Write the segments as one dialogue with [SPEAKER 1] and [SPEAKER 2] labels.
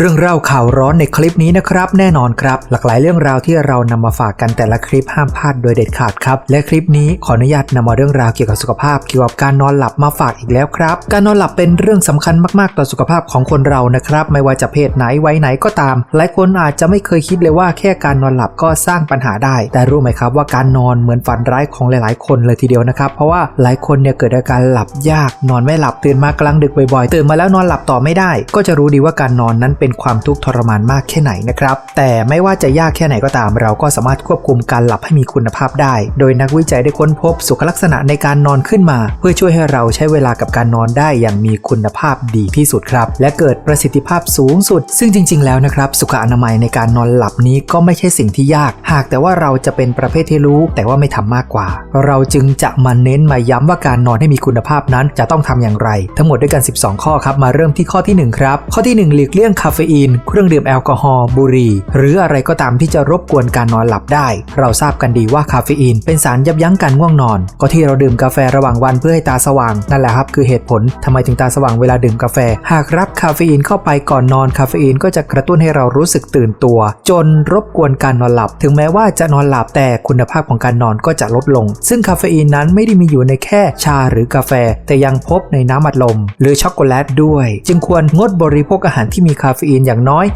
[SPEAKER 1] เรื่องเล่าข่าวร้อนในคลิปนี้นะครับแน่นอนครับ หลากหลายเรื่องราวที่เรานำมาฝากกันแต่ละคลิปห้ามพลาดโดยเด็ดขาดครับและคลิปนี้ขออนุญาตนำมาเรื่องราวเกี่ยวกับสุขภาพเกี่ยวกับการนอนหลับมาฝากอีกแล้วครับ การนอนหลับเป็นเรื่องสำคัญมากๆ ต่อสุขภาพของคนเรานะครับ ไม่ว่าจะเพศไหนวัยไหนก็ตาม หลายคนอาจจะไม่เคยคิดเลยว่าแค่การนอนหลับก็สร้างปัญหาได้ แต่รู้ไหมครับว่าการนอนเหมือนฝันร้ายของหลาย ๆ คนเลยทีเดียวนะครับเพราะว่าหลายคนเนี่ยเกิดอาการหลับยาก นอนไม่หลับตื่นมากลางดึกบ่อยๆตื่นมาแล้วนอนหลับต่อไม่ได้ ก็จะรู้ดีว่าการนอนนั้นเป็นความทุกข์ทรมานมากแค่ไหนนะครับ แต่ไม่ว่าจะยากแค่ไหนก็ตาม เราก็สามารถควบคุมการหลับให้มีคุณภาพได้ โดยนักวิจัยได้ค้นพบสุขลักษณะในการนอนขึ้นมา เพื่อช่วยให้เราใช้เวลากับการนอนได้อย่างมีคุณภาพดีที่สุดครับ และเกิดประสิทธิภาพสูงสุด ซึ่งจริง ๆ แล้วนะครับสุขอนามัยในการนอนหลับนี้ก็ไม่ใช่สิ่งที่ยาก หากแต่ว่าเราจะเป็นประเภทที่รู้ แต่ว่าไม่ทำมากกว่า เราจึงจะมาเน้นมาย้ำว่าการนอนให้มีคุณภาพนั้นจะต้องทำอย่างไร ทั้งหมดด้วยกัน 12 ข้อครับมาเริ่มที่ข้อที่หนึ่งครับ ข้อที่หนึ่งหลีกเลี่ยงคาาเฟอีน เครื่องดื่มแอลกอฮอล์บุหรี่ หรืออะไรก็ตามที่จะรบกวนการนอนหลับได้ เราทราบกันดีว่าคาเฟอีน เป็นสารยับยั้งการง่วงนอน ก็ที่เราดื่มกาแฟระหว่างวันเพื่อให้ตาสว่างนั่นแหละครับคือเหตุผลทำไมถึงตาสว่างเวลาดื่มกาแฟ หากรับคาเฟอีนเข้าไปก่อนนอนคาเฟอีนก็จะกระตุ้นให้เรารู้สึกตื่นตัว จนรบกวนการนอนหลับ ถึงแม้ว่าจะนอนหลับแต่คุณภาพของการนอนก็จะลดลง ซึ่งคาเฟอีนนั้นไม่ได้มีอยู่ในแค่ชาหรือกาแฟ แต่ยังพบในน้ำอัดลม หรือช็อกโกแลตด้วย จึงควรงดบริโภคอาหารที่มีคาเฟอีนอย่างน้อย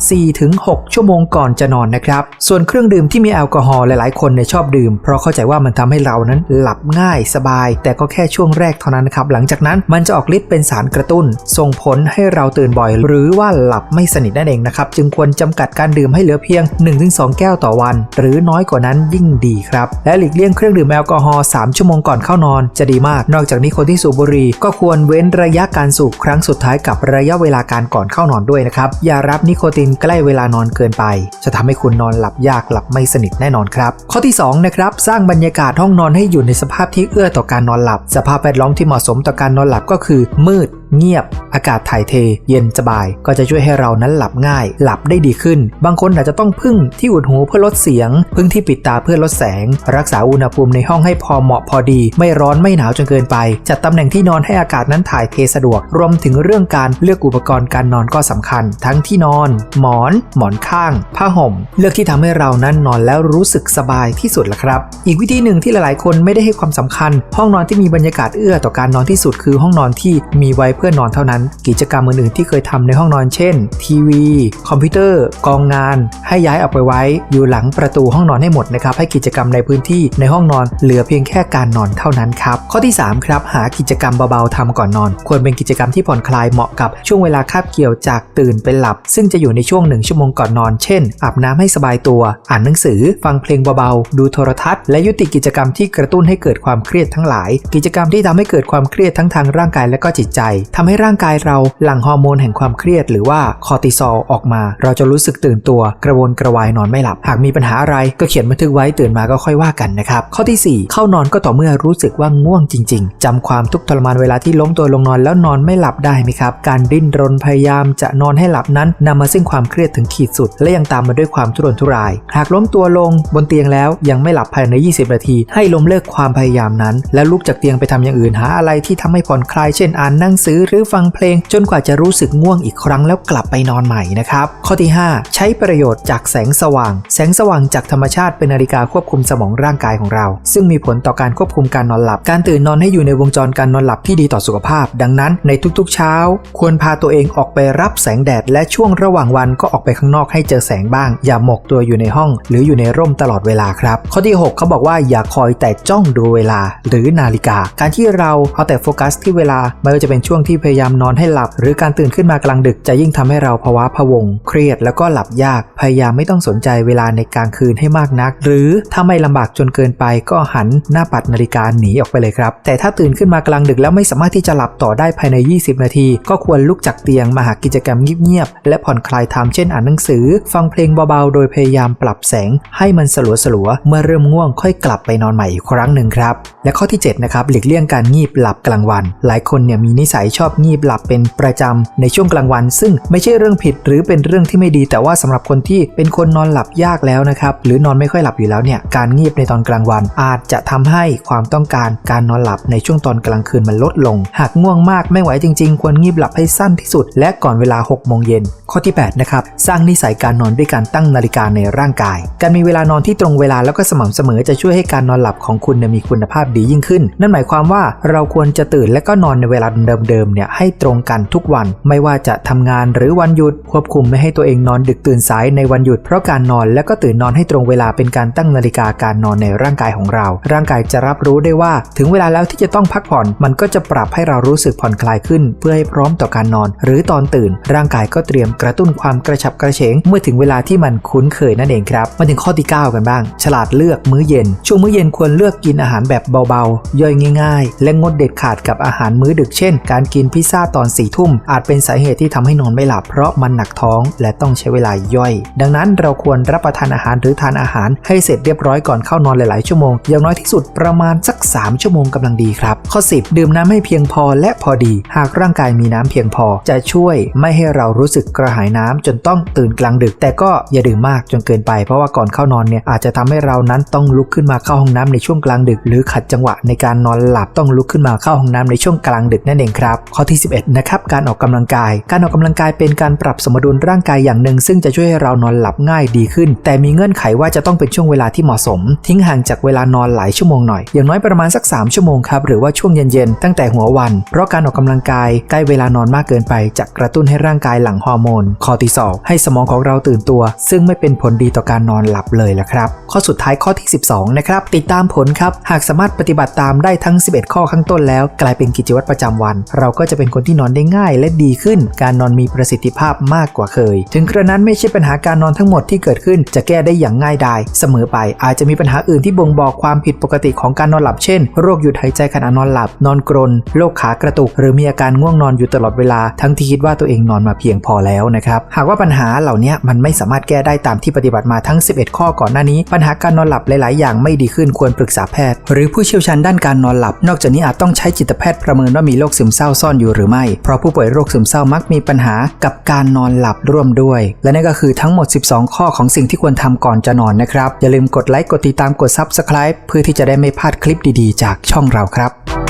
[SPEAKER 1] 4-6 ชั่วโมงก่อนจะนอนนะครับ ส่วนเครื่องดื่มที่มีแอลกอฮอล์หลายๆ คนเนี่ยชอบดื่ม เพราะเข้าใจว่ามันทำให้เรานั้นหลับง่ายสบาย แต่ก็แค่ช่วงแรกเท่านั้นครับ หลังจากนั้นมันจะออกฤทธิ์เป็นสารกระตุ้น ส่งผลให้เราตื่นบ่อย หรือว่าหลับไม่สนิทนั่นเองนะครับ จึงควรจำกัดการดื่มให้เหลือเพียง 1-2 แก้วต่อวัน หรือน้อยกว่านั้นยิ่งดีครับ และหลีกเลี่ยงเครื่องดื่มแอลกอฮอล์3ชั่วโมงก่อนเข้านอนจะดีมาก นอกจากนี้คนที่สูบบุหรี่ก็ควรเว้นระยะการสูบครั้งสุดท้ายกับระยะเวลาการก่อนเข้านอนด้วยนะครับอย่าย่ารับนิโคตินใกล้เวลานอนเกินไป จะทำให้คุณนอนหลับยากหลับไม่สนิทแน่นอนครับ ข้อที่2นะครับสร้างบรรยากาศห้องนอนให้อยู่ในสภาพที่เอื้อต่อการนอนหลับ สภาพแวดล้อมที่เหมาะสมต่อการนอนหลับก็คือ มืด เงียบ อากาศถ่ายเท เย็นสบาย ก็จะช่วยให้เรานั้นหลับง่าย หลับได้ดีขึ้น บางคนอาจจะต้องพึ่งที่อุดหูเพื่อลดเสียง พึ่งที่ปิดตาเพื่อลดแสง รักษาอุณหภูมิในห้องให้พอเหมาะพอดี ไม่ร้อนไม่หนาวจนเกินไป จัดตำแหน่งที่นอนให้อากาศนั้นถ่ายเทสะดวก รวมถึงเรื่องการเลือกอุปกรณ์การนอนก็สำคัญ ทั้งที่นอน หมอน หมอนข้าง ผ้าห่ม เลือกที่ทำให้เรานั้นนอนแล้วรู้สึกสบายที่สุดละครับ อีกวิธีหนึ่งที่หลายๆ คนไม่ได้ให้ความสำคัญ ห้องนอนที่มีบรรยากาศเอื้อต่อการนอนที่สุดคือห้องนอนที่มีไว้พื่อนอนเท่านั้น กิจกรรมอื่นๆที่เคยทำในห้องนอนเช่น ทีวี คอมพิวเตอร์ กองงาน ให้ย้ายออกไปไว้ อยู่หลังประตูห้องนอนให้หมดนะครับ ให้กิจกรรมในพื้นที่ในห้องนอนเหลือเพียงแค่การนอนเท่านั้นครับ ข้อที่ 3 ครับ หากิจกรรมเบาๆทำก่อนนอน ควรเป็นกิจกรรมที่ผ่อนคลายเหมาะกับช่วงเวลาคาบเกี่ยวจากตื่นเป็นหลับ ซึ่งจะอยู่ในช่วงหนึ่งชั่วโมงก่อนนอน เช่น อาบน้ำให้สบายตัว อ่านหนังสือ ฟังเพลงเบาๆ ดูโทรทัศน์ และยุติกิจกรรมที่กระตุ้นให้เกิดความเครียดทั้งหลาย กิจกรรมที่ทำให้เกิดความเครียดทั้งทางร่างกายและก็จิตใจทำให้ร่างกายเราหลั่งฮอร์โมนแห่งความเครียดหรือว่าคอร์ติซอลออกมา เราจะรู้สึกตื่นตัวกระวนกระวายนอนไม่หลับ หากมีปัญหาอะไรก็เขียนบันทึกไว้ตื่นมาก็ค่อยว่ากันนะครับ ข้อที่ 4 เข้านอนก็ต่อเมื่อรู้สึกว่าง่วงจริง ๆจำความทุกข์ทรมานเวลาที่ล้มตัวลงนอนแล้วนอนไม่หลับได้ไหมครับ การดิ้นรนพยายามจะนอนให้หลับนั้นนำมาซึ่งความเครียดถึงขีดสุด และยังตามมาด้วยความทุรนทุราย หากล้มตัวลงบนเตียงแล้วยังไม่หลับภายใน 20 นาที ให้ล้มเลิกความพยายามนั้น แล้วลุกจากเตียงไปทำอย่างอื่นหาอะไรที่ทำให้ผ่อนคลายเช่นอ่านหนังสือหรือฟังเพลงจนกว่าจะรู้สึกง่วงอีกครั้งแล้วกลับไปนอนใหม่นะครับ ข้อที่ 5 ใช้ประโยชน์จากแสงสว่าง แสงสว่างจากธรรมชาติเป็นนาฬิกาควบคุมสมองร่างกายของเรา ซึ่งมีผลต่อการควบคุมการนอนหลับ การตื่นนอนให้อยู่ในวงจรการนอนหลับที่ดีต่อสุขภาพ ดังนั้นในทุกๆ เช้า ควรพาตัวเองออกไปรับแสงแดด และช่วงระหว่างวันก็ออกไปข้างนอกให้เจอแสงบ้าง อย่าหมกตัวอยู่ในห้อง หรืออยู่ในร่มตลอดเวลาครับ ข้อที่ 6 เขาบอกว่าอย่าคอยแต่จ้องดูเวลา หรือนาฬิกา การที่เราเอาแต่โฟกัสที่เวลาไม่ว่าจะเป็นช่วงที่พยายามนอนให้หลับ หรือการตื่นขึ้นมากลางดึกจะยิ่งทำให้เราภาวะพะวง เครียดแล้วก็หลับยาก พยายามไม่ต้องสนใจเวลาในกลางคืนให้มากนัก หรือถ้าไม่ลำบากจนเกินไปก็หันหน้าปัดนาฬิกาหนีออกไปเลยครับ แต่ถ้าตื่นขึ้นมากลางดึกแล้วไม่สามารถที่จะหลับต่อได้ภายใน 20 นาที ก็ควรลุกจากเตียงมาหากิจกรรมเงียบๆและผ่อนคลายทำเช่นอ่านหนังสือ ฟังเพลงเบาๆ โดยพยายามปรับแสง ให้มันสลัวๆเมื่อเริ่มง่วงค่อยกลับไปนอนใหม่อีกครั้งหนึ่งครับและข้อที่7นะครับหลีกเลี่ยงการงีบหลับกลางวัน หลายคนเนี่ยมีนิสัยชอบงีบหลับเป็นประจำในช่วงกลางวัน ซึ่งไม่ใช่เรื่องผิดหรือเป็นเรื่องที่ไม่ดี แต่ว่าสำหรับคนที่เป็นคนนอนหลับยากแล้วนะครับหรือนอนไม่ค่อยหลับอยู่แล้วเนี่ยการงีบในตอนกลางวัน อาจจะทำให้ความต้องการการนอนหลับในช่วงตอนกลางคืนมันลดลง หากง่วงมากไม่ไหวจริง ๆ ควรงีบหลับให้สั้นที่สุด และก่อนเวลา6โมงเย็นข้อที่8นะครับสร้างนิสัยการนอนด้วยการตั้งนาฬิกาในร่างกาย การมีเวลานอนที่ตรงเวลาแล้วก็สม่ำเสมอจะช่วยให้การนอนหลับของคุณมีคุณภาพดียิ่งขึ้น นั่นหมายความว่าเราควรจะตื่นและก็นอนในเวลาเดิมๆเนี่ยให้ตรงกันทุกวัน ไม่ว่าจะทำงานหรือวันหยุดควบคุมไม่ให้ตัวเองนอนดึกตื่นสายในวันหยุดเพราะการนอนและก็ตื่นนอนให้ตรงเวลาเป็นการตั้งนาฬิกาการนอนในร่างกายของเรา ร่างกายจะรับรู้ได้ว่า ถึงเวลาแล้วที่จะต้องพักผ่อน มันก็จะปรับให้เรารู้สึกผ่อนคลายขึ้น เพื่อให้พร้อมต่อการนอน หรือตอนตื่น ร่างกายก็เตรียมกระตุ้นความกระฉับกระเฉง เมื่อถึงเวลาที่มันคุ้นเคยนั่นเองครับมาถึงข้อที่ 9 กันบ้าง ฉลาดเลือกมื้อเย็น ช่วงมื้อเย็นควรเลือกกินอาหารแบบเบาๆ ย่อยง่าย ๆ และงดเด็ดขาดกับอาหารมื้อดึกเช่น การกินพิซซ่าตอนสี่ทุ่ม อาจเป็นสาเหตุที่ทำให้นอนไม่หลับเพราะมันหนักท้องและต้องใช้เวลาย่อย ดังนั้นเราควรรับประทานอาหารหรือทานอาหารให้เสร็จเรียบร้อยก่อนเข้านอนหลายๆ ชั่วโมง อย่างน้อยที่สุดประมาณสัก 3 ชั่วโมงกำลังดีครับ ข้อ 10 ดื่มน้ำให้เพียงพอและพอดี หากร่างกายมีน้ำเพียงพอ จะช่วยไม่ให้เรารู้สึกกระหายน้ำจนต้องตื่นกลางดึก แต่ก็อย่าดื่มมากจนเกินไป เพราะว่าก่อนเข้านอนเนี่ยอาจจะทำให้เรานั้นต้องลุกขึ้นมาเข้าห้องน้ำในช่วงกลางดึก หรือขัดจังหวะในการนอนหลับต้องลุกขึ้นมาเข้าห้องน้ำในช่วงกลางดึกนั่นเองครับข้อที่ 11 นะครับ การออกกำลังกาย การออกกำลังกายเป็นการปรับสมดุลร่างกายอย่างหนึ่ง ซึ่งจะช่วยให้เรานอนหลับง่ายดีขึ้น แต่มีเงื่อนไขว่าจะต้องเป็นช่วงเวลาที่เหมาะสม ทิ้งห่างจากเวลานอนหลายชั่วโมงหน่อย อย่างน้อยประมาณสัก 3 ชั่วโมงครับ หรือว่าช่วงเย็นๆ ตั้งแต่หัววัน เพราะการออกกำลังกายใกล้เวลานอนมากเกินไปจะกระตุ้นให้ร่างกายหลั่งฮอร์โมน คอร์ติซอล ให้สมองของเราตื่นตัว ซึ่งไม่เป็นผลดีต่อการนอนหลับเลยละครับ ข้อสุดท้ายข้อที่ 12 นะครับ ติดตามผลครับ หากสามารถปฏิบัติตามได้ทั้ง 11 ข้อข้างต้นแล้ว กลายเป็นกิจวัตรประจำวัน เราก็จะเป็นคนที่นอนได้ง่ายและดีขึ้น การนอนมีประสิทธิภาพมากกว่าเคย ถึงกระนั้นไม่ใช่ปัญหาการนอนทั้งหมดที่เกิดขึ้น จะแก้ได้อย่างง่ายดายเสมอไป อาจจะมีปัญหาอื่นที่บ่งบอกความผิดปกติของการนอนหลับเช่น โรคหยุดหายใจขณะนอนหลับ นอนกรน โรคขากระตุก หรือมีอาการง่วงนอนอยู่ตลอดเวลา ทั้งที่คิดว่าตัวเองนอนมาเพียงพอแล้วนะครับ หากว่าปัญหาเหล่านี้มันไม่สามารถแก้ได้ตามที่ปฏิบัติมาทั้ง 11 ข้อก่อนหน้านี้ ปัญหาการนอนหลับหลาย ๆ อย่างไม่ดีขึ้นควรปรึกษาแพทย์ หรือผู้เชี่ยวชาญด้านการนอนหลับ นอกจากนี้อาจต้องใช้จิตแพทย์ประเมินว่ามีโรคซึมเศร้าซ่อนอยู่หรือไม่ เพราะผู้ป่วยโรคซึมเศร้ามักมีปัญหากับการนอนหลับร่วมด้วย และนั่นก็คือทั้งหมด 12 ข้อของสิ่งที่ควรทำก่อนจะนอนนะครับ อย่าลืมกดไลค์กดติดตามกด Subscribe เพื่อที่จะได้ไม่พลาดคลิปดีๆ จากช่องเราครับ